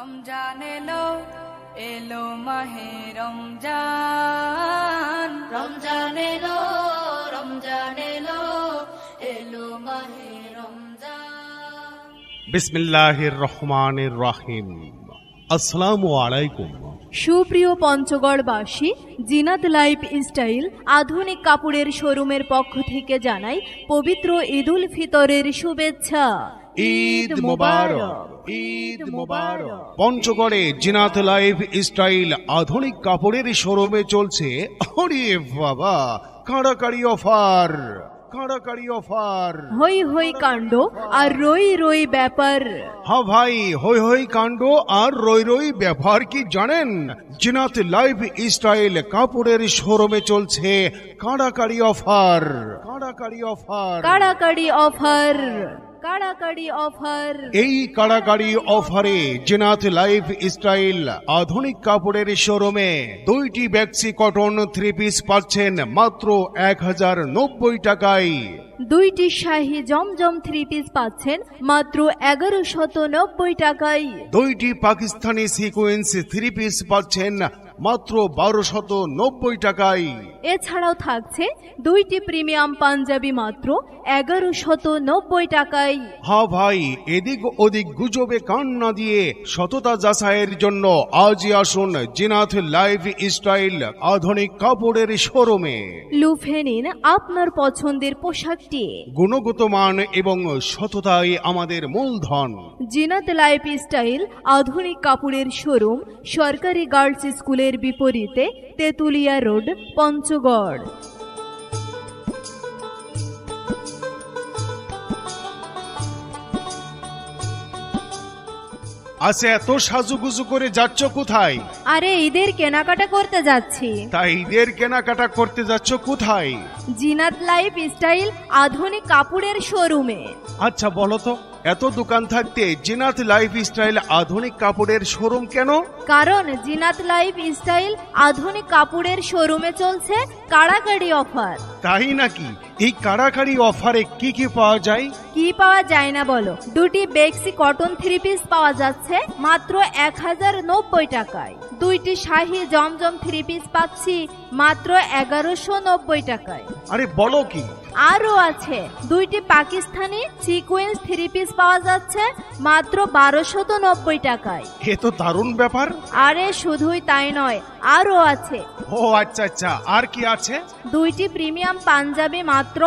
রমজান এলো এলো মাহে রমজান। রমজান এলো রমজান এলো এলো মাহে রমজান। বিসমিল্লাহির রহমানির রাহিম। আসসালামু আলাইকুম। সুপ্রিয় পঞ্চগড়বাসী জিনাত লাইফ স্টাইল আধুনিক কাপড়ের শোরুমের পক্ষ থেকে জানাই পবিত্র ঈদুল ফিতরের শুভেচ্ছা। ঈদ মোবারক। ঈদ মোবারক। পঞ্চগড়ে জিনাত লাইফ স্টাইল আধুনিক কাপড়ের শোরুমে চলছে। আরে বাবা কাড়াকাড়ি অফার কাড়াকাড়ি অফার। হই হই কাণ্ড আর রই রই ব্যাপার। হ্যাঁ ভাই হই হই কাণ্ড আর রই রই ব্যবহার কি জানেন? জিনাত লাইফ স্টাইল কাপড়ের শোরুমে চলছে কাড়াকাড়ি অফার কাড়াকাড়ি অফার। কাড়াকাড়ি অফার। কাড়াকাড়ি অফার এই কাড়াকাড়ি অফারে জিনাত লাইফ স্টাইল আধুনিক কাপড়ের শোরুমে দুইটি ব্যাক্সি কটন থ্রি পিস পাচ্ছেন মাত্র এক হাজার নব্বই টাকায়। দুইটি শাহী জমজম থ্রি পিস পাচ্ছেন মাত্র এগারো শত নব্বই টাকায়। দুইটি পাকিস্তানি সিকোয়েন্স থ্রি পিস পাচ্ছেন মাত্র বারোশত নব্বই টাকায়। এছাড়াও থাকছে দুইটি প্রিমিয়াম পাঞ্জাবি মাত্র এগারো শত নব্বই টাকায়। হ্যাঁ ভাই এদিক ওদিক গুজবে কান না দিয়ে সততা যাচাইয়ের জন্য আজই আসুন জিনাথ লাইফ স্টাইল আধুনিক কাপড়ের শোরুমে। লুফে নিন আপনার পছন্দের পোশাকটি। গুণগত মান এবং সততাই আমাদের মূলধন। জিনাত লাইফ স্টাইল আধুনিক কাপড়ের শোরুম সরকারি গার্লস স্কুলের বিপরীতে তেতুলিয়া রোড পঞ্চগড়। আচ্ছা এত সাজুগুজু করে যাচ্ছ কোথায়? আরে ঈদের কেনাকাটা করতে যাচ্ছি। তাই ঈদের কেনাকাটা করতে যাচ্ছ কোথায়? জিনাত লাইফ স্টাইল আধুনিক কাপড়ের শোরুমে। আচ্ছা বলো তো। এত দোকান থাকতে জিনাত লাইফ স্টাইল আধুনিক কাপড়ের শোরুম কেন? কারণ জিনাত লাইফ স্টাইল আধুনিক কাপড়ের শোরুমে চলছে কাড়াকাড়ি অফার। তাই নাকি? এই কাড়াকাড়ি অফারে কি কি পাওয়া যায়? কি পাওয়া যায় না বলো। দুটি বেক্সি কটন থ্রি পিস পাওয়া যাচ্ছে মাত্র এক হাজার নব্বই টাকায়। দুইটি শাহি জমজম থ্রি পিস পাচ্ছি মাত্র এগারোশো নব্বই টাকায়। আরে বলো কি আরও আছে। দুইটি পাকিস্তানি সিকোয়েন্স থ্রি পিস পাওয়া যাচ্ছে মাত্র বারোশত নব্বই টাকায়। এ তো দারুণ ব্যাপার। আরে শুধুই তাই নয় আরও আছে। ও আচ্ছা আচ্ছা আর কি আছে? দুইটি প্রিমিয়াম পাঞ্জাবি মাত্র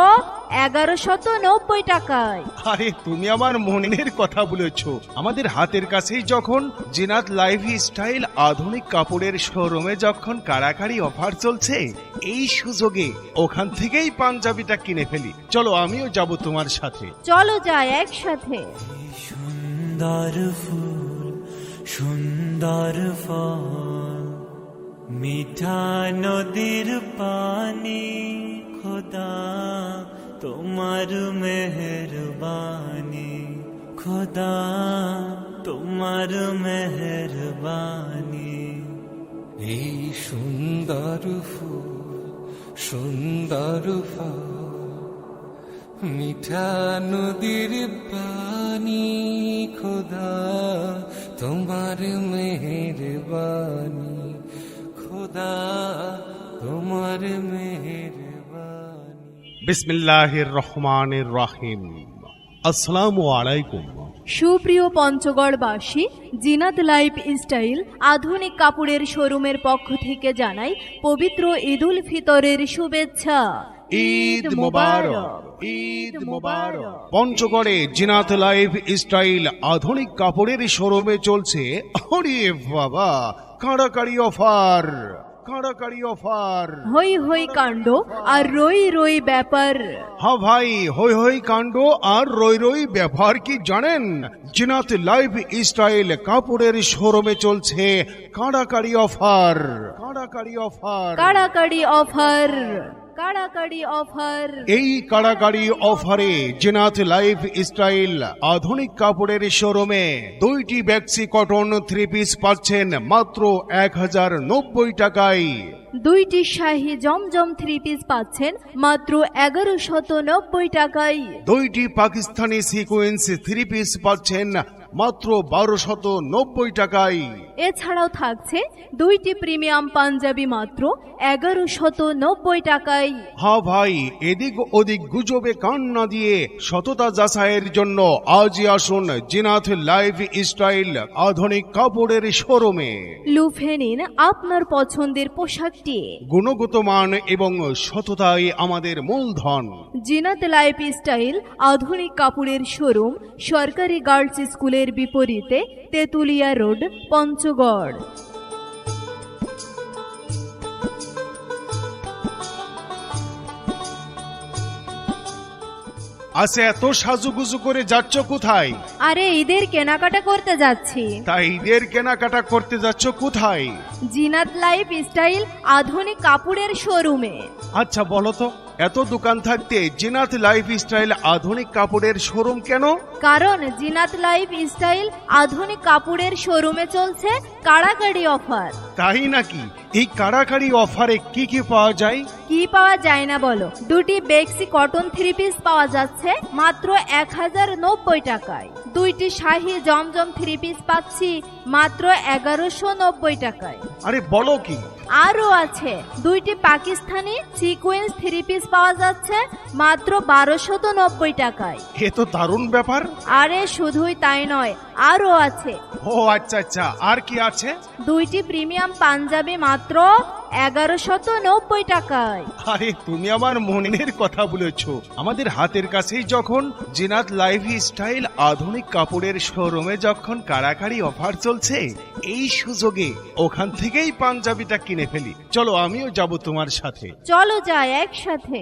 এগারোশত নব্বই টাকায়। আরে তুমি আমার মনের কথা বলেছ। আমাদের হাতের কাছেই যখন জিনাত লাইফ স্টাইল আধুনিক কাপড়ের শোরুমে যখন কাড়াকাড়ি অফার চলছে এই সুযোগে ওখান থেকেই পাঞ্জাবিটা কিনে ফেলি। চলো আমিও যাব তোমার সাথে। চলো যাই একসাথে। সুন্দর ফুল সুন্দর ফল মিঠা নদীর পানি খোদা তোমার মেহরবানি খোদা তোমার মেহরবানি। এই সুন্দর ফুল সুন্দর ফল মিঠা নদীর পানি খোদা তোমার মেহরবানি খোদা তোমার মেহরবানি। বিসমিল্লাহির রহমানির রাহিম। আসসালামু আলাইকুম। সুপ্রিয় পঞ্চগড়বাসী জিনাত লাইফ স্টাইল আধুনিক কাপড়ের শোরুমের পক্ষ থেকে জানাই পবিত্র ঈদুল ফিতরের শুভেচ্ছা। ঈদ মোবারক। ঈদ মোবারক। পঞ্চগড়ে জিনাত লাইফ স্টাইল আধুনিক কাপড়ের শোরুমে চলছে। আরে বাবা কাড়াকাড়ি অফার কাড়াকাড়ি অফার। হই হই কাণ্ড আর রই রই ব্যাপার। হ্যাঁ ভাই হই হই কাণ্ড আর রই রই ব্যবহার কি জানেন? জিনাত লাইফ স্টাইল কাপড়ের শোরুমে চলছে কাড়াকাড়ি অফার কাড়াকাড়ি অফার। কাড়াকাড়ি অফার। কাড়াকাড়ি অফার এই কাড়াকাড়ি অফারে জিনাত লাইফ স্টাইল আধুনিক কাপড়ের শোরুমে দুইটি ব্যাক্সি কটন থ্রি পিস পাচ্ছেন মাত্র এক হাজার নব্বই টাকায়। দুইটি শাহী জমজম থ্রি পিস পাচ্ছেন মাত্র এগারো শত নব্বই টাকায়। দুইটি পাকিস্তানি সিকোয়েন্স থ্রি পিস পাচ্ছেন মাত্র বারোশত নব্বই টাকায়। এছাড়াও থাকছে দুইটি প্রিমিয়াম পাঞ্জাবি মাত্র এগারো শত নব্বই টাকায়। হ্যাঁ ভাই এদিক ওদিক গুজবে কান না দিয়ে সততা যাচাইয়ের জন্য আজই আসুন জিনাথ লাইফ স্টাইল আধুনিক কাপড়ের শোরুমে। লুফে নিন আপনার পছন্দের পোশাকটি। গুণগত মান এবং সততাই আমাদের মূলধন। জিনাত লাইফ স্টাইল আধুনিক কাপড়ের শোরুম সরকারি গার্লস স্কুলের বিপরীতে তেতুলিয়া রোড পঞ্চগড়। আচ্ছা এত সাজুগুজু করে যাচ্ছ কোথায়? আরে ঈদের কেনাকাটা করতে যাচ্ছি। তাই ঈদের কেনাকাটা করতে যাচ্ছ কোথায়? জিনাত লাইফ স্টাইল আধুনিক কাপড়ের শোরুমে। আচ্ছা বলো তো এত দোকান থাকতে জিনাত লাইফ স্টাইল আধুনিক কাপড়ের শোরুম কেন? কারণ জিনাত লাইফ স্টাইল আধুনিক কাপড়ের শোরুমে চলছে কাড়াকাড়ি অফার। তাই নাকি? এই কাড়াকাড়ি অফারে কি কি পাওয়া যায়? কি পাওয়া যায় না বলো? দুটি বেক্সি কটন থ্রি পিস পাওয়া যাচ্ছে মাত্র এক হাজার নব্বই টাকায়। দুইটি শাহি জমজম থ্রি পিস পাচ্ছি মাত্র এগারোশো নব্বই টাকায়। আরে বলো কি? আরও আছে। দুইটি পাকিস্তানি সিকোয়েন্স থ্রি পিস পাওয়া যাচ্ছে মাত্র বারোশত নব্বই টাকায়। এ তো দারুণ ব্যাপার। আরে শুধুই তাই নয় আরও আছে। ও আচ্ছা আচ্ছা। আর কি আছে? দুইটি প্রিমিয়াম পাঞ্জাবি মাত্র নব্বই টাকায়। আরে তুমি আমার মনের কথা বলেছ। আমাদের হাতের কাছেই যখন জিনাত লাইফ স্টাইল আধুনিক কাপড়ের শোরুমে যখন কাড়াকাড়ি অফার চলছে এই সুযোগে ওখান থেকেই পাঞ্জাবিটা কিনে ফেলি। চলো আমিও যাব তোমার সাথে। চলো যাই একসাথে।